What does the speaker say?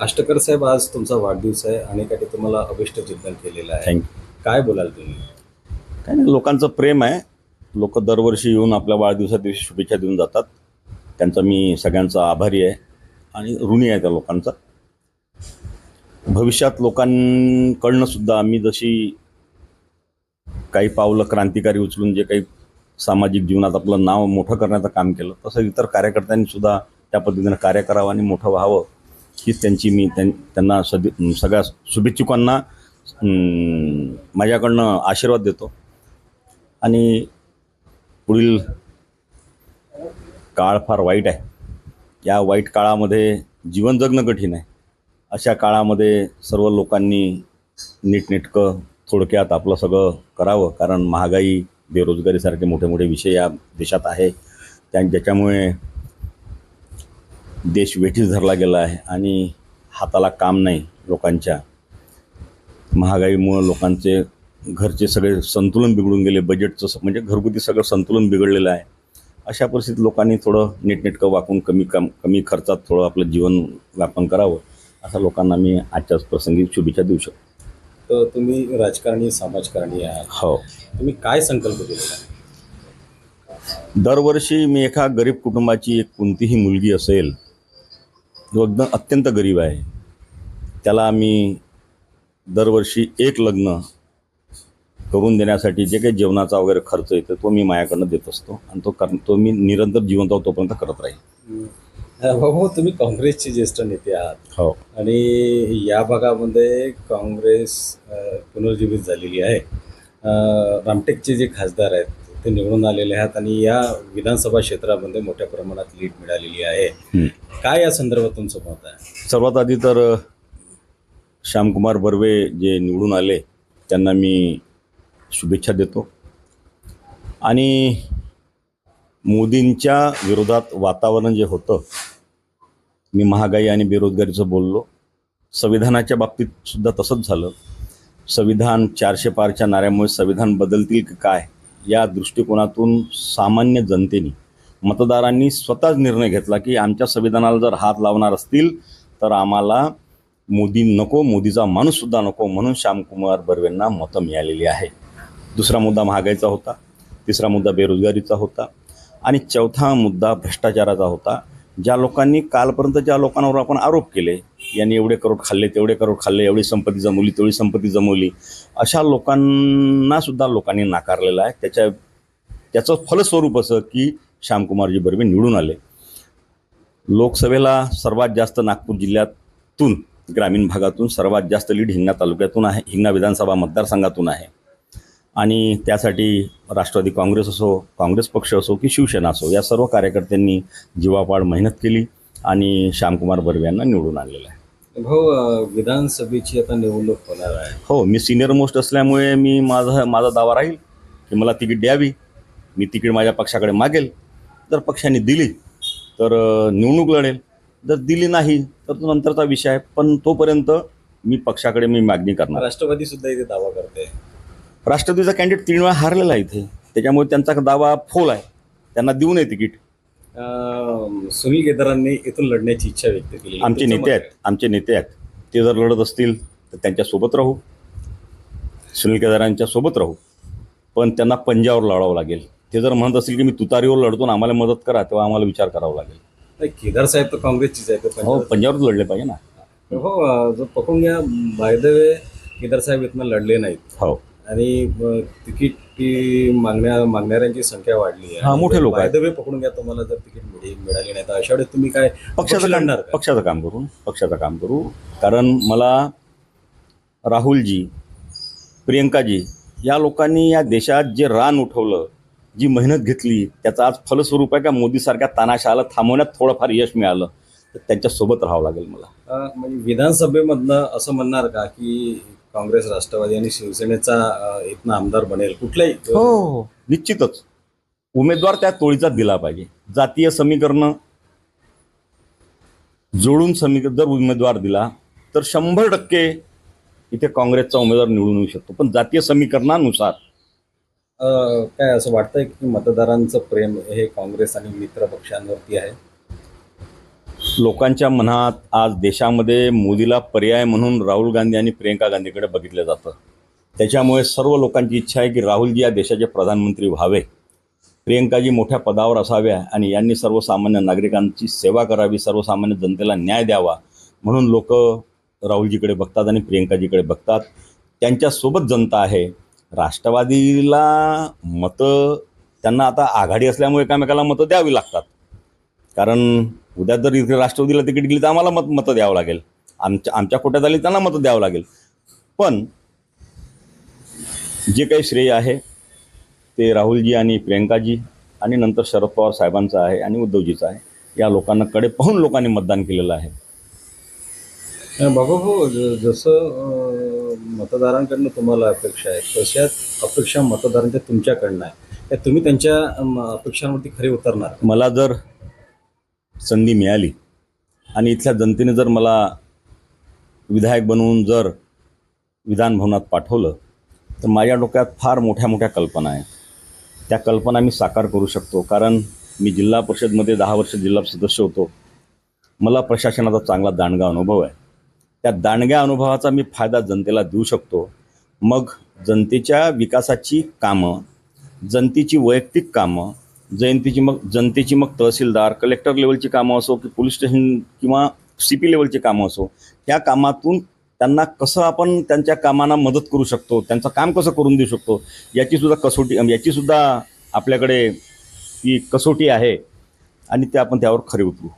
अष्टकर साहेब आज तुमचा वाढदिवस आहे अनेकांनी तुम्हाला अभिष्ट चिंतन केलेलं आहे. थँक्यू काय बोलाल तुम्ही? काय नाही लोकांचं प्रेम आहे. लोक दरवर्षी येऊन आपल्या वाढदिवसा दिवशी शुभेच्छा देऊन जातात. त्यांचा मी सगळ्यांचा आभारी आहे आणि ऋणी आहे त्या लोकांचा. भविष्यात लोकांकडनं सुद्धा आम्ही जशी काही पावलं क्रांतिकारी उचलून जे काही सामाजिक जीवनात आपलं नाव मोठं करण्याचं काम केलं तसं इतर कार्यकर्त्यांनी सुद्धा त्या पद्धतीनं कार्य करावं आणि मोठं व्हावं हीच त्यांची मी त्यां त्यांना सद सगळ्या शुभेच्छुकांना माझ्याकडनं आशीर्वाद देतो. आणि पुढील काळ फार वाईट आहे. या वाईट काळामध्ये जीवन जगणं कठीण आहे. अशा काळामध्ये सर्व लोकांनी नीटनेटकं थोडक्यात आपलं सगळं करावं. कारण महागाई बेरोजगारीसारखे मोठे मोठे विषय या देशात आहे. त्या ज्याच्यामुळे देश वेठीस धरला गेला आहे आणि हाताला काम नाही लोकांच्या. महागाईमुळं लोकांचे घरचे सगळे संतुलन बिघडून गेले बजेटचं म्हणजे घरगुती सगळं संतुलन बिघडलेलं आहे. अशा परिस्थितीत लोकांनी थोडं नीटनेटकं वाकून कमी कम कमी खर्चात थोडं आपलं जीवन व्यापन करावं अशा लोकांना मी आजच्याच प्रसंगी शुभेच्छा देऊ शकतो. तर तुम्ही राजकारणी समाजकारणी आहात. हो. तुम्ही काय संकल्प केलेला दरवर्षी मी एका गरीब कुटुंबाची एक कोणतीही मुलगी असेल जो एकदम अत्यंत गरीब आहे त्याला आम्ही दरवर्षी एक लग्न करून देण्यासाठी जे काही जेवणाचा वगैरे खर्च येतो तो मी माझ्याकडनं देत असतो आणि तो कर तो मी निरंतर जिवंत तोपर्यंत करत राहील. भाऊ तुम्ही काँग्रेसचे ज्येष्ठ नेते आहात. हो. आणि या भागामध्ये काँग्रेस पुनर्जीवित झालेली आहे. रामटेकचे जे खासदार आहेत ते निवडून आलेले आहेत आणि या विधानसभा क्षेत्रामध्ये मोठ्या प्रमाणात लीड मिळालेली आहे. काय या संदर्भात तुमचं मत आहे? सर्वात आधी तर श्यामकुमार बर्वे जे निवडून आले त्यांना मी शुभेच्छा देतो. आणि मोदींच्या विरोधात वातावरण जे होतं मी महागाई आणि बेरोजगारीचं बोललो. संविधानाच्या बाबतीत सुद्धा तसंच झालं. संविधान चारशे पारच्या नाऱ्यामुळे संविधान बदलतील की काय या दृष्टिकोनातून सामान्य जनतेने मतदारांनी स्वतःच निर्णय घेतला की आमच्या संविधानाला जर हात लावणार असतील तर आम्हाला मोदी नको मोदीचा माणूससुद्धा नको म्हणून श्यामकुमार बर्वेंना मतं मिळालेली आहे. दुसरा मुद्दा महागाईचा होता तिसरा मुद्दा बेरोजगारीचा होता आणि चौथा मुद्दा भ्रष्टाचाराचा होता. ज्या लोकांनी कालपर्यंत ज्या लोकांवर आपण आरोप केले यांनी एवढे करोड खाल्ले तेवढे करोड खाल्ले एवढी संपत्ती जमवली तेवढी संपत्ती जमवली अशा लोकांना सुद्धा लोकांनी नाकारलेला आहे. त्याच्या त्याचं फलस्वरूप असं की श्यामकुमारजी बर्वे निवडून आले. लोकसभेला सर्वात जास्त नागपूर जिल्ह्यातून ग्रामीण भागातून सर्वात जास्त लीड हिंगणा तालुक्यातून आहे हिंगणा विधानसभा मतदारसंघातून आहे. आणि त्यासाठी राष्ट्रवादी काँग्रेस असो काँग्रेस पक्ष असो की शिवसेना असो या सर्व कार्यकर्त्यांनी जीवापाड मेहनत केली आणि श्यामकुमार बर्वे यांना निवडून आणलेलं आहे. भाऊ विधानसभेची आता निवडणूक होणार आहे. हो मी सिनियर मोस्ट असल्यामुळे मी माझा माझा दावा राहील की मला तिकीट द्यावी. मी तिकीट माझ्या पक्षाकडे मागेल. जर पक्षाने दिली तर निवडणूक लढेल. जर दिली नाही तर तो नंतरचा विषय आहे. पण तोपर्यंत मी पक्षाकडे मी मागणी करणार राष्ट्रवादी सुद्धा इथे दावा करते. राष्ट्रवादीचा कॅन्डिडेट तीन वेळा हारलेला आहे इथे. त्याच्यामुळे त्यांचा दावा फोल आहे. त्यांना देऊ नये तिकीट सुनील केदारांनी इथून लढण्याची इच्छा व्यक्त केली. आमचे नेते आहेत. आमचे नेते आहेत. ते जर लढत असतील तर त्यांच्यासोबत राहू. सुनील केदारांच्या सोबत राहू. पण त्यांना पंजावर लढावं लागेल. ते जर म्हणत असतील की मी तुतारीवर लढतो आणि आम्हाला मदत करा तेव्हा आम्हाला विचार करावा लागेल. नाही, केदार साहेब तर काँग्रेसचीच आहे ते हो पंजाब- पंजाबवर लढले पाहिजे ना. हो जो पकडून घ्या बाय द वे केदार साहेब इथनं लढले नाहीत. हो. आणि तिकीट ती मागण्या मागणाऱ्यांची संख्या वाढली आहे हा, मोठे लोक आहेत. वे पकडून घ्या तुम्हाला जर तिकीट मिळी मिळाली नाही तर अशा वेळेस तुम्ही काय पक्ष पक्षाचं काम लढणार का? पक्षाचं काम करू पक्षाचं काम करू कारण मला राहुलजी प्रियंकाजी या लोकांनी या देशात जे रान उठवलं जी मेहनत घेतली त्याचं आज फलस्वरूप आहे का मोदीसारख्या तानाशाला थांबवण्यात थोडंफार यश मिळालं तर त्यांच्यासोबत राहावं लागेल मला अं, म्हणजे विधानसभेमधनं असं म्हणणार का की काँग्रेस राष्ट्रवादी आणि शिवसेनेचा इथनं आमदार बनेल. कुठल्याही हो. निश्चितच. उमेदवार त्या तोळीचा दिला पाहिजे. जातीय समीकरण जोडून समीकरण जर उमेदवार दिला तर शंभर टक्के इथे काँग्रेसचा उमेदवार निवडून येऊ शकतो. पण जातीय समीकरणानुसार काय असं वाटतंय की मतदारांचं प्रेम हे काँग्रेस आणि मित्र पक्षांवरती आहे? लोकांच्या मनात आज देशामध्ये मोदीला पर्याय म्हणून राहुल गांधी आणि प्रियंका गांधीकडे बघितलं जातं. त्याच्यामुळे सर्व लोकांची इच्छा आहे की राहुलजी या देशाचे प्रधानमंत्री व्हावे. प्रियंकाजी मोठ्या पदावर असाव्या आणि यांनी सर्वसामान्य नागरिकांची सेवा करावी सर्वसामान्य जनतेला न्याय द्यावा म्हणून लोक राहुलजीकडे बघतात आणि प्रियंकाजीकडे बघतात. त्यांच्यासोबत जनता आहे. राष्ट्रवादीला मतं त्यांना आता आघाडी असल्यामुळे एकामेकाला मतं द्यावी लागतात. कारण उद्या जर इथे राष्ट्रवादीला तिकीट दिली तर आम्हाला मत मतं द्यावं लागेल. आमच्या आमच्या कोट्यात आली त्यांना मतं द्यावं लागेल. पण जे काही श्रेय आहे ते राहुलजी आणि प्रियंकाजी आणि नंतर शरद पवार साहेबांचं आहे आणि उद्धवजीचं आहे. या लोकांना कडे पाहून लोकांनी मतदान केलेलं आहे. बाबा भाऊ जसं मतदारांकडनं तुम्हाला अपेक्षा आहे तशाच अपेक्षा मतदारांच्या तुमच्याकडनं आहे. त्या तुम्ही त्यांच्या अपेक्षांवरती खरे उतरणार. मला जर संधी मिळाली. आणि इथल्या जनतेने जर मला विधायक बनवून जर विधानभवनात पाठवलं तर माझ्या डोक्यात फार मोठ्या मोठ्या कल्पना आहेत. त्या कल्पना मी साकार करू शकतो कारण मी जिल्हा परिषदमध्ये दहा वर्ष जिल्हा सदस्य होतो. मला प्रशासनाचा चांगला दांडगा अनुभव आहे. त्या दांडग्या अनुभवाचा मी फायदा जनतेला देऊ शकतो. मग जनतेच्या विकासाची कामं जनतेची वैयक्तिक कामं जयंतीची मग जनतेची मग तहसीलदार कलेक्टर लेवलची कामं असो की पोलीस स्टेशन किंवा सी पी लेवलची कामं असो त्या कामातून त्यांना कसं आपण त्यांच्या कामांना मदत करू शकतो त्यांचं काम कसं करून देऊ शकतो याचीसुद्धा कसोटी याचीसुद्धा आपल्याकडे ती कसोटी आहे आणि ते आपण त्यावर खरे उतरू.